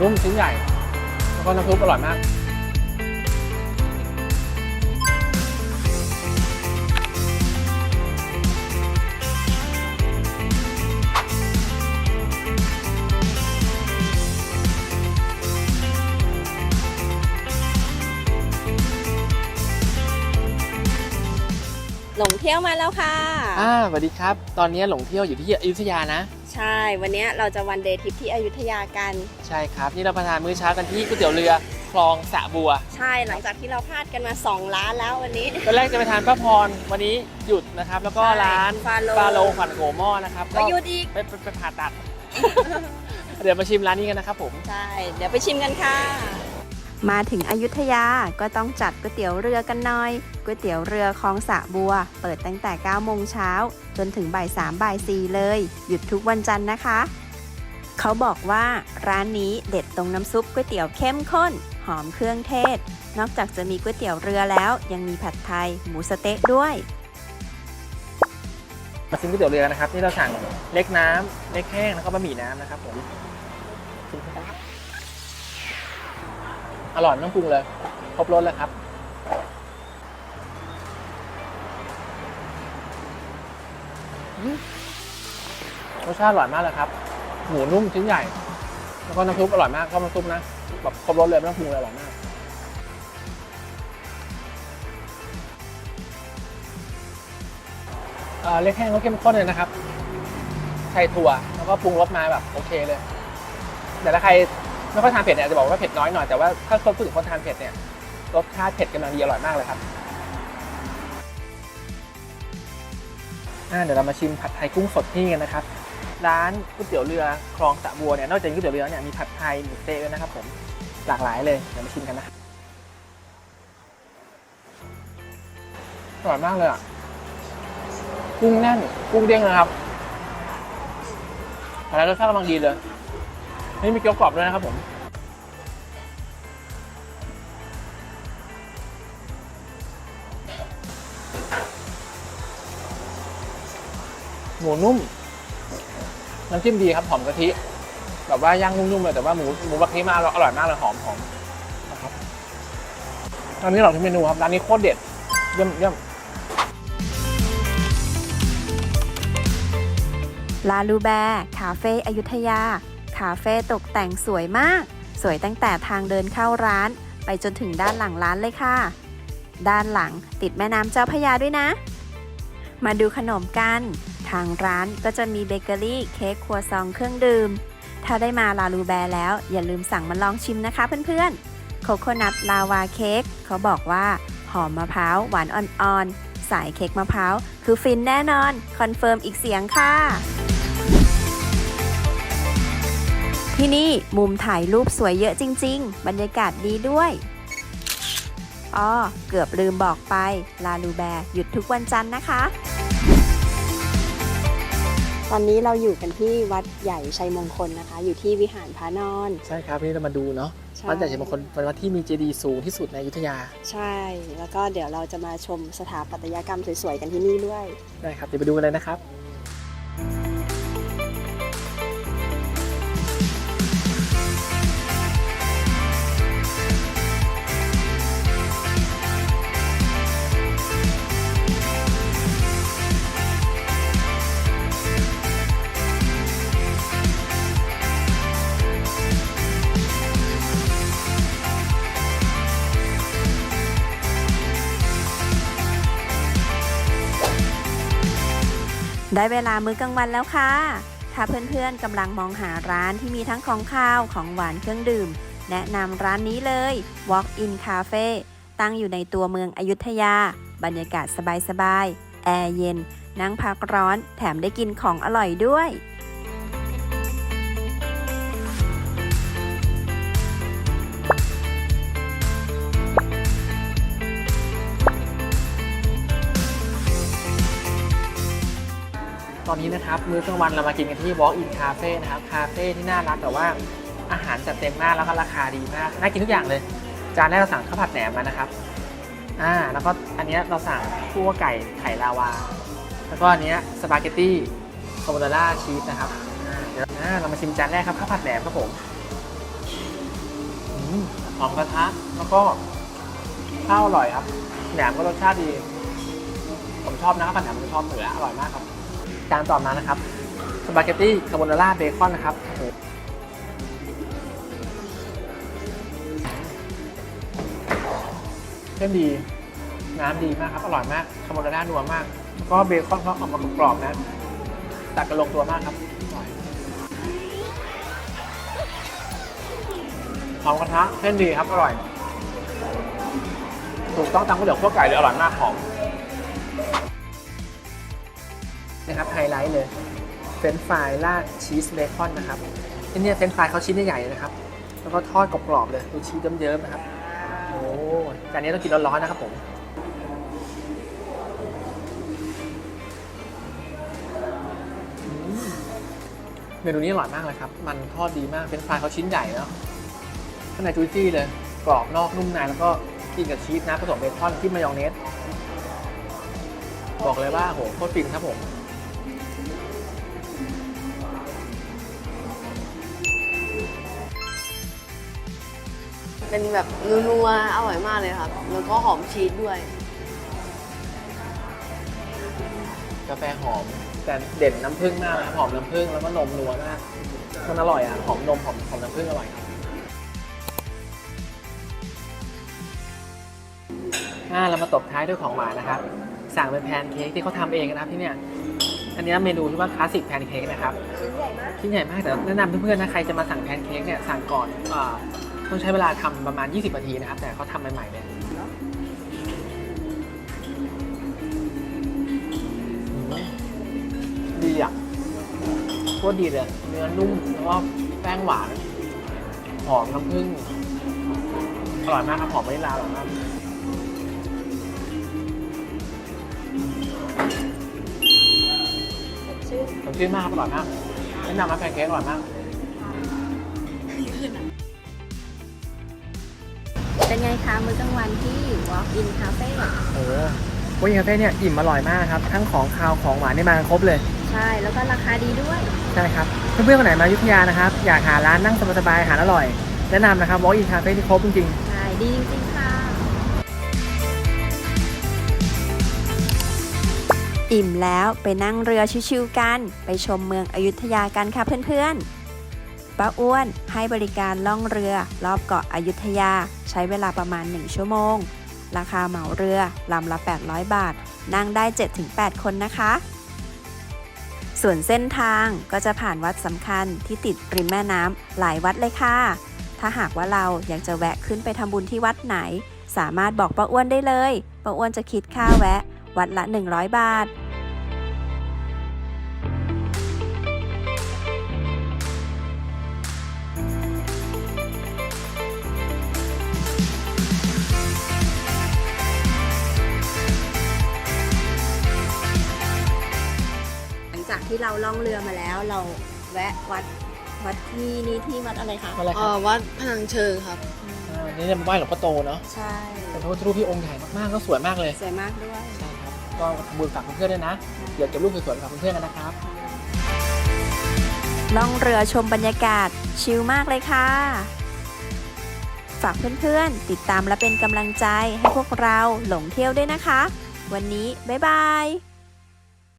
นุ่มชิ้นใหญ่ แล้วก็น้ำซุปอร่อยมาก เที่ยวมาแล้วค่ะ อ่าสวัสดีครับ ตอนนี้หลงเที่ยวอยู่ที่อยุธยานะ ใช่ วันนี้เราจะวันเดย์ทริปที่อยุธยากัน ใช่ครับ นี่เราประทานมื้อเช้ากันที่ก๋วยเตี๋ยวเรือคลองสระบัว ใช่ หลังจากที่เราพลาดกันมา 2 ร้านแล้ววันนี้ ตอนแรกจะไปทานป้าพร วันนี้หยุดนะครับ แล้วก็ร้านฟาโลปลาโลขวัญโกหม้อนะครับ ก็หยุดอีกไปไปไปผ่าตัด เดี๋ยวมาชิมร้านนี้กันนะครับผม ใช่ เดี๋ยวไปชิมกันค่ะ มาถึงอยุธยาก็ต้องจัดก๋วยเตี๋ยวเรือกันหน่อยก๋วยเตี๋ยวเรือคลองสะบัว เปิดตั้งแต่ 9 โมงเช้า จนถึงบ่าย3บ่าย4เลย หยุดทุกวันจันทร์นะคะ เขาบอกว่าร้านนี้เด็ดตรงน้ำซุปก๋วยเตี๋ยวเข้มข้น หอมเครื่องเทศ นอกจากจะมีก๋วยเตี๋ยวเรือแล้ว ยังมีผัดไทย หมูสเต๊ะด้วยมาชิมก๋วยเตี๋ยวเรือนะครับนี่เราสั่งเล็กน้ำเล็กแห้งแล้วก็บะหมี่น้ำนะครับผมชิมครับ อร่อยไม่ต้องปรุงเลย ครบรสเลยครับอืมรสชาติอร่อยมากเลยครับ หมูนุ่มชิ้นใหญ่ แล้วก็น้ำซุปอร่อยมากชอบน้ำซุปนะแบบครบรสเลยไม่ต้องปรุงเลยอร่อยมากเอ่อเล็กแห้งก็เข้มข้นเลยนะครับ ใส่ถั่วแล้วก็ปรุงรสมาแบบโอเคเลย แต่ถ้าใคร ไม่ค่อยทานเผ็ดเนี่ยจจะบอกว่าเผ็ดน้อยหน่อยแต่ว่าถ้าคนพูดถึงคนทานเผ็ดเนี่ยรสชาติเผ็ดกำลังดีอร่อยมากเลยครับเดี๋ยวเรามาชิมผัดไทยกุ้งสดที่กันนะครับ ร้านก๋วยเตี๋ยวเรือคลองสะบัวเนี่ยนอกจากก๋วยเตี๋ยวเรือเนี่ยมีผัดไทยหมูเต๊ะด้วยนะครับผมหลากหลายเลยเดี๋ยวมาชิมกันนะอร่อยมากเลยอะกุ้งแน่นกุ้งเด้งนะครับแล้วรสชาติกำลังดีเลย นี่มีเกี๊ยวกรอบด้วยนะครับผม หมูนุ่ม น้ำจิ้มดีครับ หอมกะทิ แบบว่าย่างนุ่มๆเลยแต่ว่าหมูหมูกะทิมาอร่อยมากเลยหอมหอมนะครับร้านนี้เราทุกเมนูครับร้านนี้โคตรเด็ด เยี่ยมเยี่ยมลาลูแบร์คาเฟ่อยุธยา คาเฟ่ตกแต่งสวยมาก สวยตั้งแต่ทางเดินเข้าร้าน ไปจนถึงด้านหลังร้านเลยค่ะ ด้านหลังติดแม่น้ำเจ้าพยาด้วยนะ มาดูขนมกัน ทางร้านก็จะมีเบเกอรี่เค้กครัวซองเครื่องดื่ม ถ้าได้มาลาลูแบร์แล้ว อย่าลืมสั่งมาลองชิมนะคะเพื่อนๆ โคโคนัทลาวาเค้กเขาบอกว่าหอมมะพร้าวหวานอ่อนๆ สายเค้กมะพร้าวคือฟินแน่นอน คอนเฟิร์มอีกเสียงค่ะ ที่นี่มุมถ่ายรูปสวยเยอะจริง ๆ บรรยากาศดีด้วยอ๋อเกือบลืมบอกไป ลาลูแบร์หยุดทุกวันจันทร์นะคะ ตอนนี้เราอยู่กันที่วัดใหญ่ชัยมงคลนะคะ อยู่ที่วิหารพระนอน ใช่ครับนี่เรามาดูเนาะใช่ วัดใหญ่ชัยมงคลเป็นวัดที่มีเจดีย์สูงที่สุดในอยุธยาใช่ แล้วก็เดี๋ยวเราจะมาชมสถาปัตยกรรมสวยๆกันที่นี่ด้วย ได้ครับเดี๋ยวไปดูกันเลยนะครับ ได้เวลามื้อกลางวันแล้วค่ะ ถ้าเพื่อนๆกำลังมองหาร้านที่มีทั้งของข้าวของหวานเครื่องดื่ม แนะนำร้านนี้เลย Walk in Cafe ตั้งอยู่ในตัวเมืองอยุธยา บรรยากาศสบายๆ แอร์เย็น นั่งพักร้อน แถมได้กินของอร่อยด้วย ตอนนี้นะครับมื้อกลางวันเรามากินกันที่ Walk in Cafe นะครับคาเฟ่ที่น่ารักแต่ว่าอาหารจัดเต็มมากแล้วก็ราคาดีมากน่ากินทุกอย่างเลย จานแรกเราสั่งข้าวผัดแหนมมานะครับอ่าแล้วก็อันนี้เราสั่งคั่วไก่ไข่ลาวา แล้วก็อันนี้สปาเกตตี้คาโบนาร่าชีสนะครับอ่าเดี๋ยวเรามาชิมจานแรกครับข้าวผัดแหนมครับผมอืมหอมกระทะแล้วก็ข้าวอร่อยครับแหนมก็รสชาติดี ผมชอบนะครับผัดแหนมผมชอบเหนืออร่อยมากครับ จานต่อมานะครับสปาเกตตี้คาโบนาร่าเบคอนนะครับเส้นดี น้ำดีมากครับ อร่อยมากคาโบนาร่านัวมากแล้วก็เบคอนเขาออกมากรอบๆนะตัดกันลงตัวมากครับอร่อยหอมกระทะเส้นดีครับ อร่อย ถูกต้องตามก๋วยเตี๋ยวขั้วไก่เลยอร่อยมากหอม นะครับไฮไลท์เลยเฟรนฟรายราดชีสเบคอนนะครับอันเนี้ยเฟรนฟรายเขาชิ้นใหญ่ๆเลยนะครับ แล้วก็ทอดกรอบๆเลยดูชีสเยิ้มๆนะครับโอ้จานนี้ต้องกินร้อนๆนะครับผมเมนูนี้อร่อยมากเลยครับ มันทอดดีมาก เป็นฟรายเขาชิ้นใหญ่เนาะ ข้างในจุยซี่เลย กรอบนอกนุ่มในแล้วก็กินกับชีสนะผสมเบคอนที่มายองเนส บอกเลยว่าโหโคตรฟินครับผม เป็นแบบนัวๆอร่อยมากเลยครับ แล้วก็หอมชีสด้วย กาแฟหอม แต่เด่นน้ำผึ้งมากนะครับหอมน้ำผึ้งแล้วก็นมนัวมากมันอร่อยอะหอมนมหอมหอมน้ำผึ้งอร่อยครับอ่าเรามาตบท้ายด้วยของหวานนะครับ สั่งเป็นแพนเค้กที่เขาทำเองนะครับที่เนี่ยอันนี้เมนูที่ว่าคลาสสิกแพนเค้กนะครับชิ้นใหญ่มากชิ้นใหญ่มากแต่แนะนำเพื่อนๆนะใครจะมาสั่งแพนเค้กเนี่ยสั่งก่อนอา ต้องใช้เวลาทำประมาณ 20นาทีนะครับ แต่เขาทำใหม่ๆเลยดีอะโคตรดีเลย เนื้อนุ่มแล้วก็แป้งหวาน หอมน้ำผึ้งอร่อยมากครับ หอมวานิลลาอร่อยมากสดชื่นมากอร่อยมากแนะนำนะแพนเค้กอร่อยมาก เป็นไงคะมื้อกลางวันที่ Walk in Cafe โอ้โหวิงคาเฟ่เนี่ยอิ่มอร่อยมากครับ ทั้งของคาวของหวานนี่มากันครบเลย ใช่แล้วก็ราคาดีด้วย ใช่ครับ เพื่อนๆคนไหนมาอยุธยานะครับ อยากหาร้านนั่งสบายๆอาหารอร่อย แนะนำนะครับวอล์กอินคาเฟ่ที่ครบจริงใช่ ดีจริงๆค่ะ อิ่มแล้วไปนั่งเรือชิวๆกัน ไปชมเมืองอยุธยากันค่ะเพื่อนๆ ป้าอ้วน ให้บริการล่องเรือ รอบเกาะอายุธยา ใช้เวลาประมาณ 1 ชั่วโมง ราคาเหมาเรือลำละ 800 บาท นั่งได้ 7-8 คนนะคะ ส่วนเส้นทางก็จะผ่านวัดสำคัญที่ติดริมแม่น้ำหลายวัดเลยค่ะ ถ้าหากว่าเราอยากจะแวะขึ้นไปทำบุญที่วัดไหน สามารถบอกป้าอ้วนได้เลยป้าอ้วนจะคิดค่าแวะ วัดละ 100 บาท ที่เราล่องเรือมาแล้ว เราแวะวัดวัดที่นี่ที่วัดอะไรคะๆอะไรคเอ่รับอวัดพนังเชิงครับ อ่านี่จะมาไหว้หลวงพ่อโตเนาะใช่เป็นพระพุทธรูปที่องค์ใหญ่มากๆก็สวยมากเลยสวยมากด้วย ใช่ครับก็ทำบุญฝากเพื่อนๆด้วยนะเดี๋ยวเก็บรูปสวยๆฝากเพื่อนๆกันนะครับ ล่องเรือชมบรรยากาศชิลมากเลยค่ะ ฝากเพื่อนๆ ติดตามและเป็นกำลังใจให้พวกเราหลงเที่ยวด้วยนะคะ วันนี้ บ๊ายบาย